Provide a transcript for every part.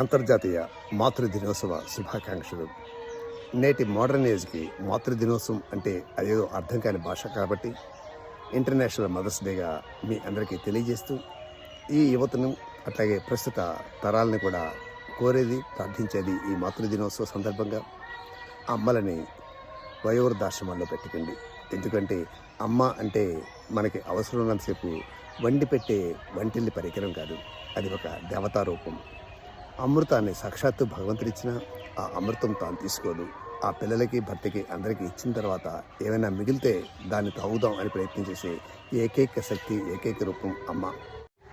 అంతర్జాతీయ మాతృ దినోత్సవ శుభాకాంక్షలు. నేటి మోడర్న్ ఏజ్కి మాతృ దినోత్సవం అంటే అదేదో అర్థం కాని భాష కాబట్టి ఇంటర్నేషనల్ మదర్స్ డేగా మీ అందరికీ తెలియజేస్తూ ఈ యువతను అట్లాగే ప్రస్తుత తరాలని కూడా కోరేది ప్రార్థించేది ఈ మాతృ దినోత్సవ సందర్భంగా అమ్మలని వయోవృద్ధాశ్రమాల్లో పెట్టుకోండి. ఎందుకంటే అమ్మ అంటే మనకి అవసరం ఉన్నంతసేపు వండి పెట్టే వంటిల్లి పరికరం కాదు. అది ఒక దేవతా రూపం అమృతాన్ని సాక్షాత్తు భగవంతుడిచ్చిన ఆ అమృతం తాను తీసుకోదు ఆ పిల్లలకి భర్తకి అందరికీ ఇచ్చిన తర్వాత ఏమైనా మిగిలితే దాన్ని తాగుదాం అని ప్రయత్నం చేసే ఏకైక శక్తి ఏకైక రూపం అమ్మ.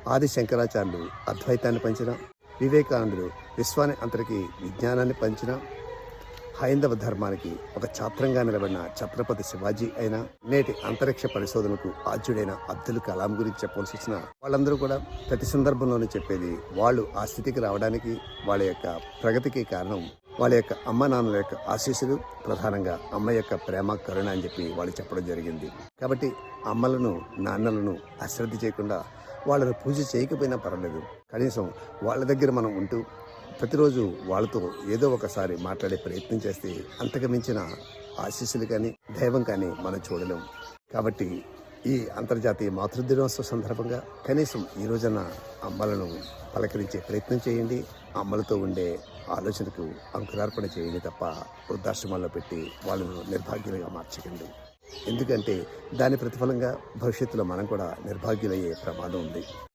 ఆది శంకరాచార్యులు అద్వైతాన్ని పంచిన వివేకానందుడు విశ్వాన్ని అంతటికి విజ్ఞానాన్ని పంచిన హైందవ ధర్మానికి ఒక ఛాత్రంగా నిలబడిన ఛత్రపతి శివాజీ అయిన నేటి అంతరిక్ష పరిశోధనకు ఆద్యుడైన అబ్దుల్ కలాం గురించి చెప్పవలసి వచ్చిన వాళ్ళందరూ కూడా ప్రతి సందర్భంలోనూ చెప్పేది వాళ్ళు ఆ స్థితికి రావడానికి వాళ్ళ యొక్క ప్రగతికి కారణం వాళ్ళ యొక్క అమ్మ నాన్నల యొక్క ఆశీస్సులు ప్రధానంగా అమ్మ యొక్క ప్రేమ కరుణ అని చెప్పి వాళ్ళు చెప్పడం జరిగింది. కాబట్టి అమ్మలను నాన్నలను అశ్రద్ధ చేయకుండా వాళ్ళను పూజ చేయకపోయినా పర్వాలేదు. కనీసం వాళ్ళ దగ్గర మనం ఉంటూ ప్రతిరోజు వాళ్ళతో ఏదో ఒకసారి మాట్లాడే ప్రయత్నం చేస్తే అంతకు మించిన ఆశీస్సులు కానీ దైవం కానీ మనం చూడలేం. కాబట్టి ఈ అంతర్జాతీయ మాతృదినోత్సవ సందర్భంగా కనీసం ఈ రోజున అమ్మలను పలకరించే ప్రయత్నం చేయండి. అమ్మలతో ఉండే ఆలోచనకు అంకురార్పణ చేయండి తప్ప వృద్ధాశ్రమాల్లో పెట్టి వాళ్ళను నిర్భాగ్యులుగా మార్చకండి. ఎందుకంటే దాని ప్రతిఫలంగా భవిష్యత్తులో మనం కూడా నిర్భాగ్యులయ్యే ప్రమాదం ఉంది.